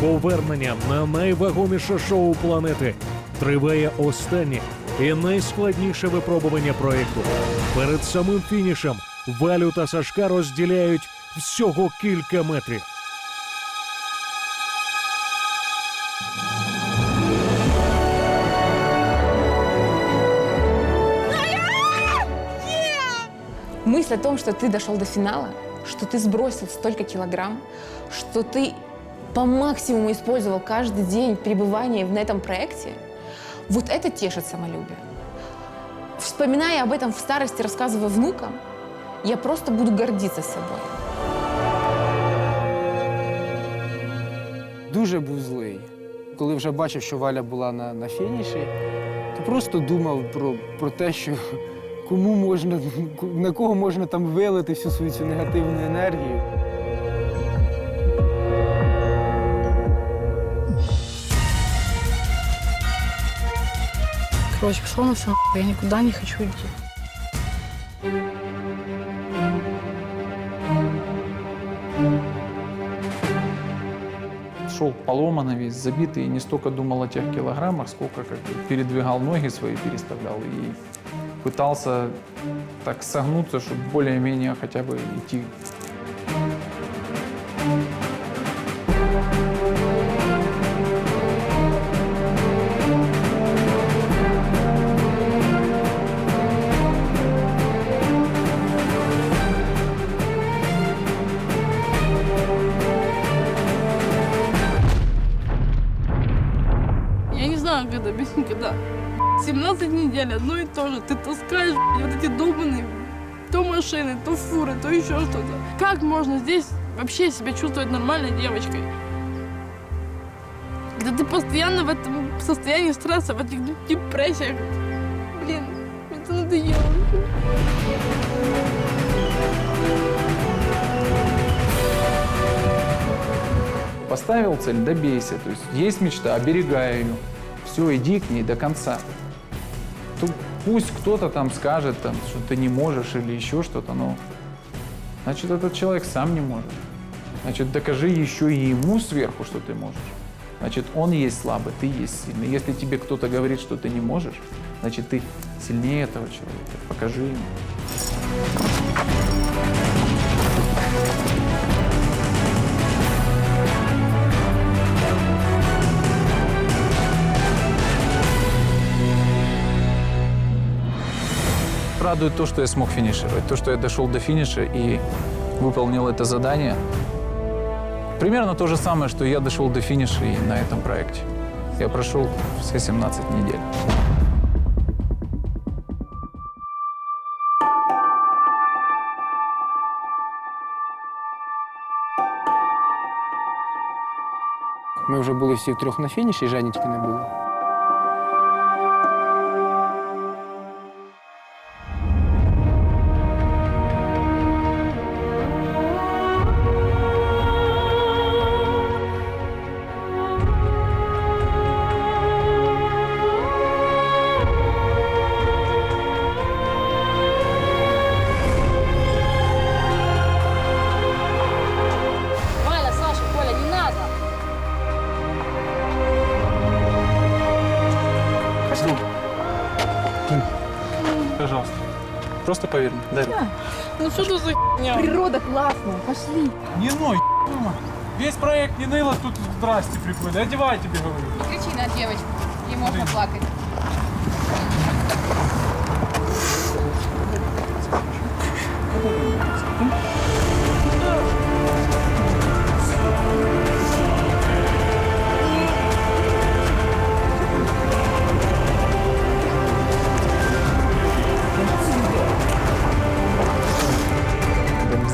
Повернення на найвагоміше шоу планети триває останнє і найскладніше випробування проєкту. Перед самим фінішем Валю та Сашка розділяють всього кілька метрів. Мысль о том, что ты дошел до финала, что ты сбросил столько килограмм, что ты по максимуму использовал каждый день пребывания на этом проекте, вот это тешит самолюбие. Вспоминая об этом в старости, рассказывая внукам, я просто буду гордиться собой. Дуже був злий. Коли вже бачив, що Валя була на, на фініші, то просто думав про, про те, що кому можна, на кого можна там вилити всю свою цю негативну енергію. Короче, пошла на все, я никуда не хочу идти. Шел поломанный весь, забитый, и не столько думал о тех килограммах, сколько как бы передвигал ноги свои, переставлял и пытался так согнуться, чтобы более-менее хотя бы идти. Знаю, когда, объясню, когда. 17 недель, одно и то же. Ты таскаешь вот эти долбанные то машины, то фуры, то еще что-то. Как можно здесь вообще себя чувствовать нормальной девочкой? Когда ты постоянно в этом состоянии стресса, в этих депрессиях. Блин, это надоело. Поставил цель, добейся. То есть есть мечта, оберегай ее. Все, иди к ней до конца. Тут пусть кто-то там скажет, там, что ты не можешь или еще что-то, но значит этот человек сам не может. Значит, докажи еще и ему сверху, что ты можешь. Значит, он есть слабый, ты есть сильный. Если тебе кто-то говорит, что ты не можешь, значит, ты сильнее этого человека. Покажи ему. Радует то, что я смог финишировать, то, что я дошел до финиша и выполнил это задание. Примерно то же самое, что я дошел до финиша и на этом проекте. Я прошел все 17 недель. Ми вже були всі трьох на фініші, Женечки не було. Просто поверь мне. Дай руку. Ну что это за херня? Природа классная, пошли. Не ной, Весь проект не ныло, тут здрасте приходит. Одевай, тебе говорю. Кричи на девочку. Ей можно плакать. Прям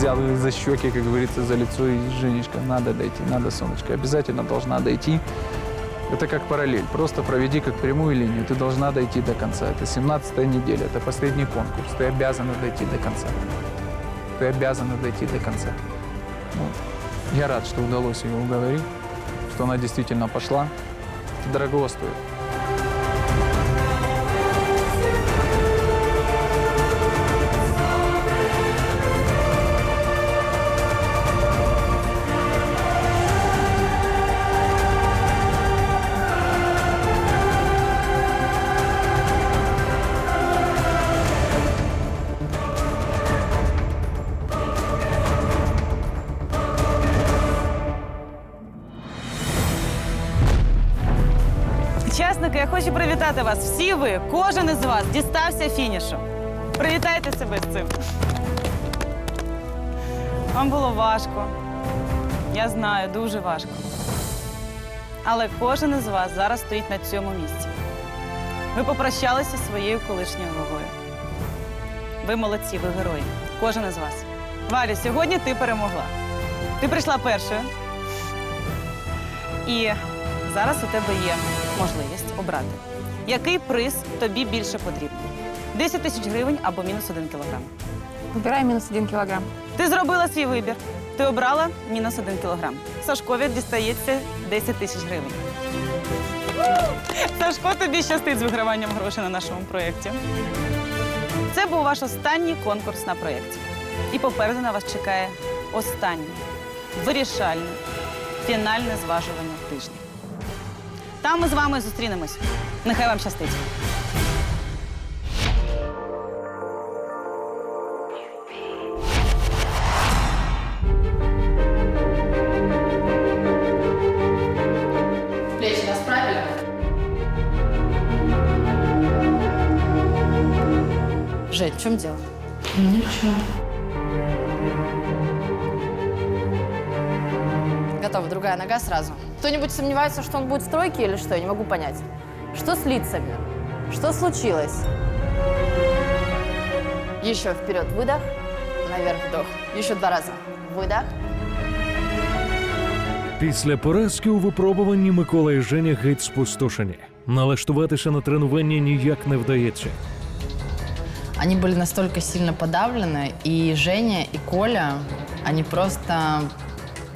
Взял за щеки, как говорится, за лицо и Женечка, надо дойти, надо, солнышко, обязательно должна дойти. Это как параллель. Просто проведи как прямую линию. Ты должна дойти до конца. Это 17 неделя, это последний конкурс. Ты обязана дойти до конца. Ты обязана дойти до конца. Вот. Я рад, что удалось ее уговорить, что она действительно пошла. Это дорого стоит. Я хочу привітати вас. Всі ви, кожен із вас дістався фінішу. Привітайте себе з цим. Вам було важко. Я знаю, дуже важко. Але кожен із вас зараз стоїть на цьому місці. Ви попрощалися зі своєю колишньою вагою. Ви молодці, ви герої. Кожен із вас. Валю, сьогодні ти перемогла. Ти прийшла першою. І зараз у тебе є можливість обрати, який приз тобі більше потрібен. 10 тисяч гривень або мінус 1 кілограм. Выбирай минус один килограмм. Ти зробила свій вибір. Ти обрала мінус 1 кілограм. Сашкові дістається 10 тисяч гривень. Сашко, тобі щастить з виграванням грошей на нашому проєкті. Це був ваш останній конкурс на проєкті. І попереду на вас чекає останнє, вирішальне, фінальне зважування тижня. Там ми з вами зустрінемось. Нехай вам щастить. Плечи расправили? Жень, в чем дело? Ничего. Готова, другая нога сразу. Кто-нибудь сомневается, что он будет в тройке или что? Я не могу понять. Что с лицами? Что случилось? Еще вперед, выдох. Наверх, вдох. Еще два раза. Выдох. Після поразки у випробуванні Микола і Женя геть спустошені. Налаштуватися на тренування ніяк не вдається. Они были настолько сильно подавлены, и Женя, и Коля, они просто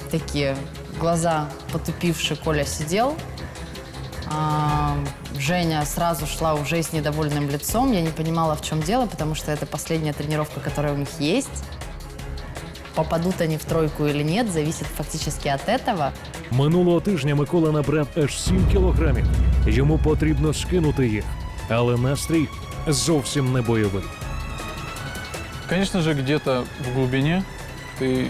такие, глаза потупившие, Коля сидел. А, Женя сразу шла уже с недовольным лицом. Я не понимала, в чем дело, потому что это последняя тренировка, которая у них есть. Попадут они в тройку или нет, зависит фактически от этого. Минулого тижня Микола набрав аж 7 кілограмів. Йому потрібно скинути їх, але настрій зовсім не бойовий. Конечно же, где-то в глубине ты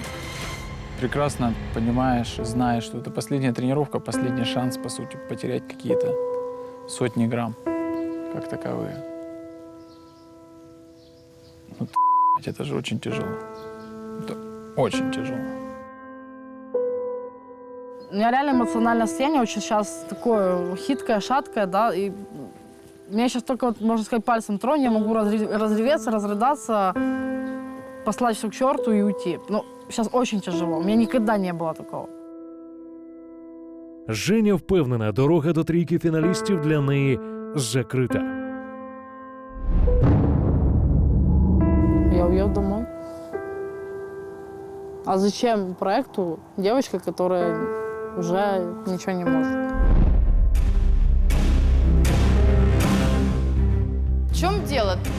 прекрасно понимаешь, знаешь, что это последняя тренировка, последний шанс, по сути, потерять какие-то сотни грамм, как таковые. Ну, т***ть, это же очень тяжело. Это очень тяжело. У меня реально эмоциональное состояние очень сейчас такое хиткое, шаткое, да, и меня сейчас только, вот, можно сказать, пальцем тронь, я могу разре- разреветься, разрыдаться, послать все к черту и уйти. Ну, сейчас очень тяжело, у меня никогда не было такого. Женя впевнена, дорога до трійки фіналістів для неї закрита. Я уеду домой. А зачем проекту девочка, которая уже ничего не может?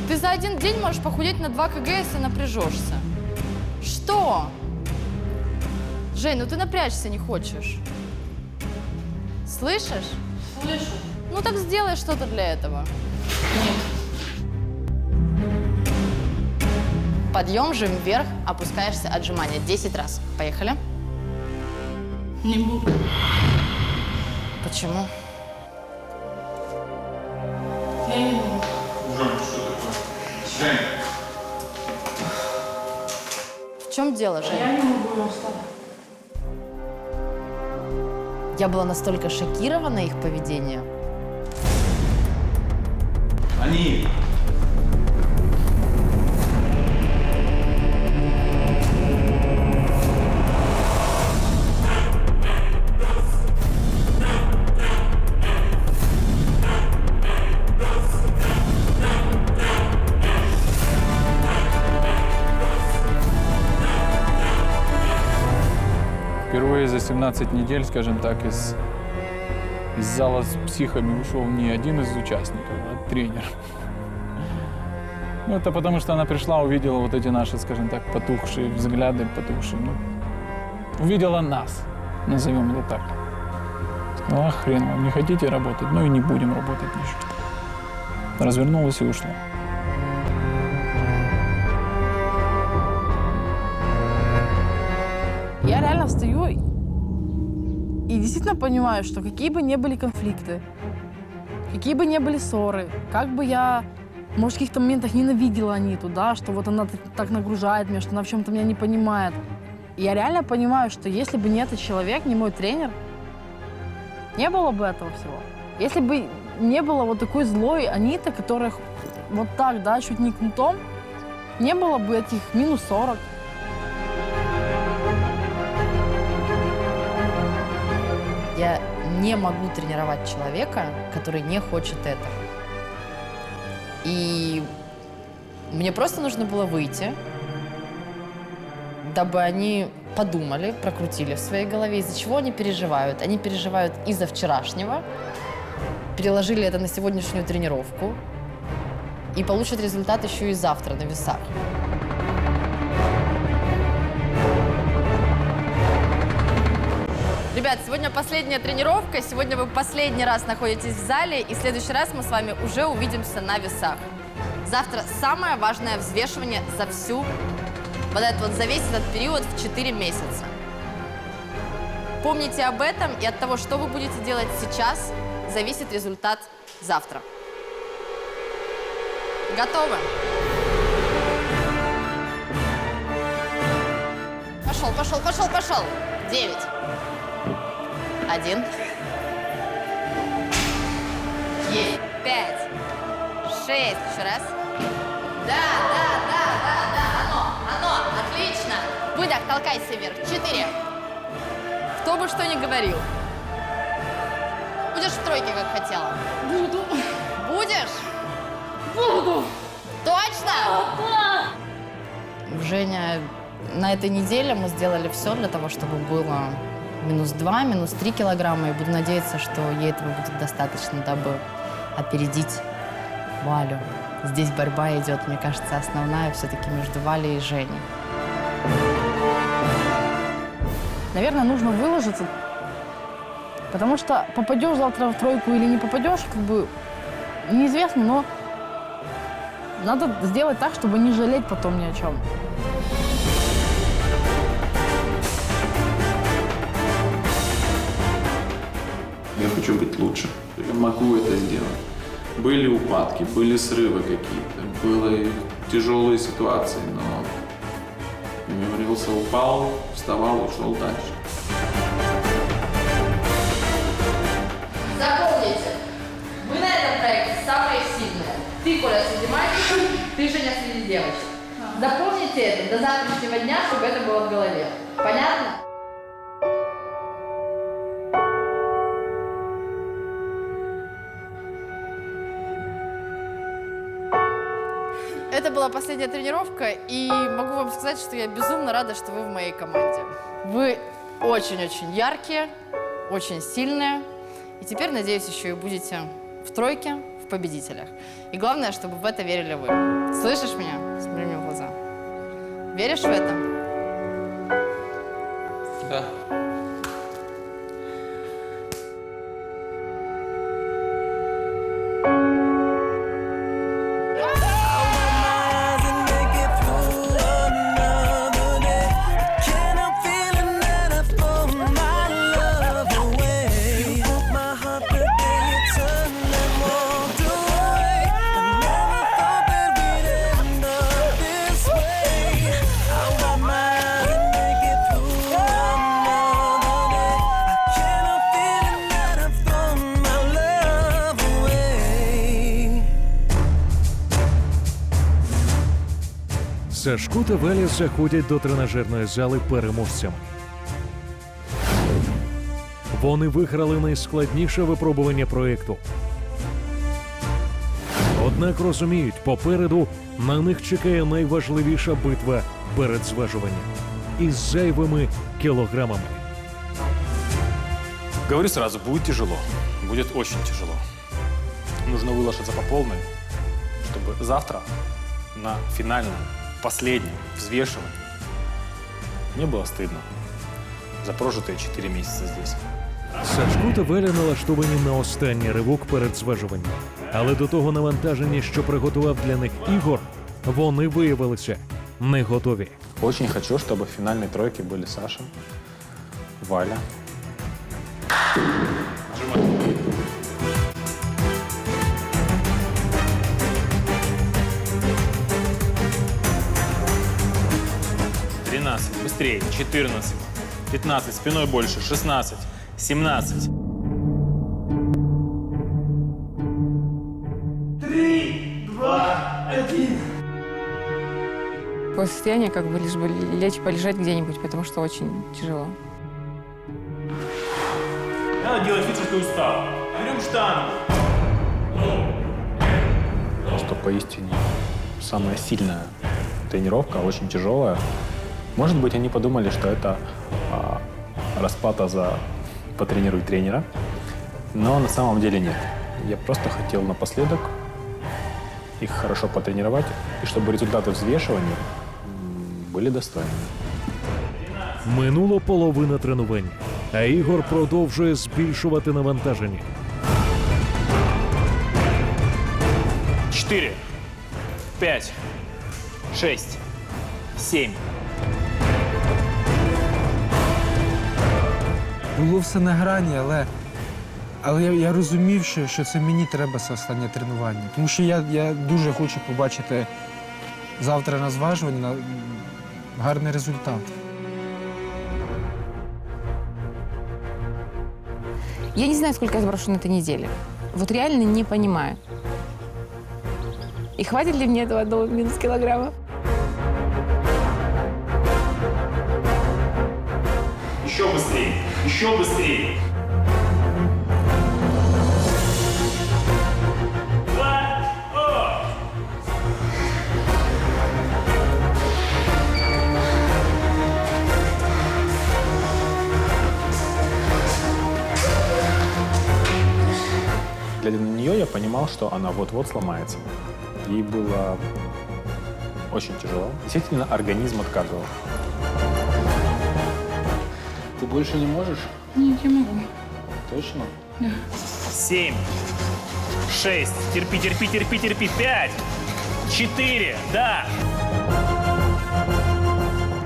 Ты за один день можешь похудеть на 2 кг, если напряжешься. Что? Жень, ну ты напрячься не хочешь. Слышишь? Слышу. Ну так сделай что-то для этого. Подъем, жим вверх, опускаешься, отжимания. 10 раз. Поехали. Не буду. Почему? Я не буду. В чем дело, Жень? Я не могу. Я была настолько шокирована их поведением. Они. Впервые за 17 недель, скажем так, из, из зала с психами ушел не один из участников, а тренер. Ну, это потому, что она пришла, увидела вот эти наши, скажем так, потухшие взгляды, потухшие, ну, увидела нас, назовем это так. Сказала, «А, хрен вам, не хотите работать, ну и не будем работать ничего. Развернулась и ушла. Встаю и действительно понимаю, что какие бы ни были конфликты, какие бы ни были ссоры, как бы я, может, в каких-то моментах ненавидела Аниту, да, что вот она так, нагружает меня, что она в чем-то меня не понимает. Я реально понимаю, что если бы не этот человек, не мой тренер, не было бы этого всего. Если бы не было вот такой злой Аниты, которая вот так, да, чуть не кнутом, не было бы этих минус 40. Не могу тренировать человека, который не хочет этого. И мне просто нужно было выйти, дабы они подумали, прокрутили в своей голове, из-за чего они переживают. Они переживают из-за вчерашнего, переложили это на сегодняшнюю тренировку и получат результат еще и завтра на весах. Ребят, сегодня последняя тренировка. Сегодня вы последний раз находитесь в зале, и в следующий раз мы с вами уже увидимся на весах. Завтра самое важное взвешивание за всю, вот этот вот, за весь этот период в 4 месяца. Помните об этом, и от того, что вы будете делать сейчас, зависит результат завтра. Готовы? Пошел, пошел, пошел, пошел. Девять. Один. Есть. Пять. Шесть. Еще раз. Да, да, да, да, да. Оно, оно. Отлично. Выдох, толкайся вверх. Четыре. Кто бы что ни говорил. Будешь в тройке, как хотела? Буду. Будешь? Буду. Точно? Женя, на этой неделе мы сделали все для того, чтобы было минус 2, минус 3 килограмма. И буду надеяться, что ей этого будет достаточно, дабы опередить Валю. Здесь борьба идет, мне кажется, основная все-таки между Валей и Женей. Наверное, нужно выложиться, потому что попадешь завтра в тройку или не попадешь, как бы неизвестно, но надо сделать так, чтобы не жалеть потом ни о чем. Я хочу быть лучше. Я могу это сделать. Были упадки, были срывы какие-то, были тяжелые ситуации, но я говорился, упал, вставал, ушел дальше. Запомните, вы на этом проекте самые сильные. Ты, Коля, среди мальчиков, ты, Женя, среди девочек. Запомните это до завтрашнего дня, чтобы это было в голове. Понятно? Была последняя тренировка, и могу вам сказать, что я безумно рада, что вы в моей команде. Вы очень-очень яркие, очень сильные, и теперь, надеюсь, еще и будете в тройке, в победителях. И главное, чтобы в это верили вы. Слышишь меня? Смотри мне в глаза. Веришь в это? Да. Сашко та Валя заходять до тренажерної зали переможцями. Вони виграли найскладніше випробування проєкту. Однак розуміють, попереду на них чекає найважливіша битва перед зважуванням із зайвими кілограмами. Говорю сразу, будет тяжело. Будет очень тяжело. Нужно выложиться по полной, чтобы завтра на финальном, последнем взвешивании не было стыдно за прожитые 4 месяца здесь. Сашко та Валя налаштовані на останній ривок перед зважуванням. Але до того навантаження, що приготував для них Ігор, вони виявилися не готові. Очень хочу, чтобы в финальной тройке были Саша, Валя. 13, быстрее, 14, 15, спиной больше, 16, 17. Такое состояние, как бы лишь бы лечь полежать где-нибудь, потому что очень тяжело. Надо делать вид, что ты устал. Берем штангу. что поистине самая сильная тренировка, очень тяжелая. Может быть, они подумали, что это а, расплата за потренируй тренера, но на самом деле нет. Я просто хотел напоследок их хорошо потренировать, и чтобы результаты взвешивания м, были достойными. Минула половина тренувань, а Ігор продовжує збільшувати навантаження. 4, 5, 6, 7. Було все на грані, але, але я, я розумів, що, що це мені треба це останнє тренування. Тому що я, я дуже хочу побачити завтра на зважуванні на, м, гарний результат. Я не знаю, сколько я сброшу на этой неделе. Вот реально не понимаю. И хватит ли мне этого одного минус килограмма? Еще быстрее, Еще быстрее. Глядя на нее, я понимал, что она вот-вот сломается. Ей было очень тяжело. Действительно, организм отказывал. Ты больше не можешь? Нет, я могу. Точно? Семь, шесть, терпи, терпи, терпи, терпи, пять, четыре, да.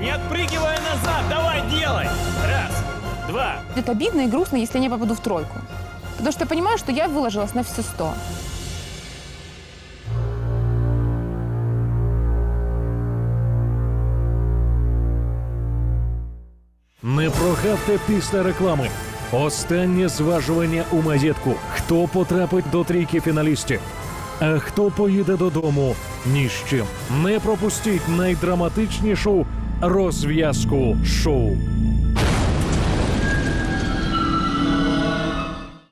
Не отпрыгивай назад, давай, делай. Раз, два, Будет обидно и грустно, если я не попаду в тройку. Потому что я понимаю, что я выложилась на все сто. Не прогавте після реклами. Останнє зважування у маєтку. Хто потрапить до трійки фіналістів? А хто поїде додому ні з чим? Не пропустіть найдраматичнішу розв'язку шоу.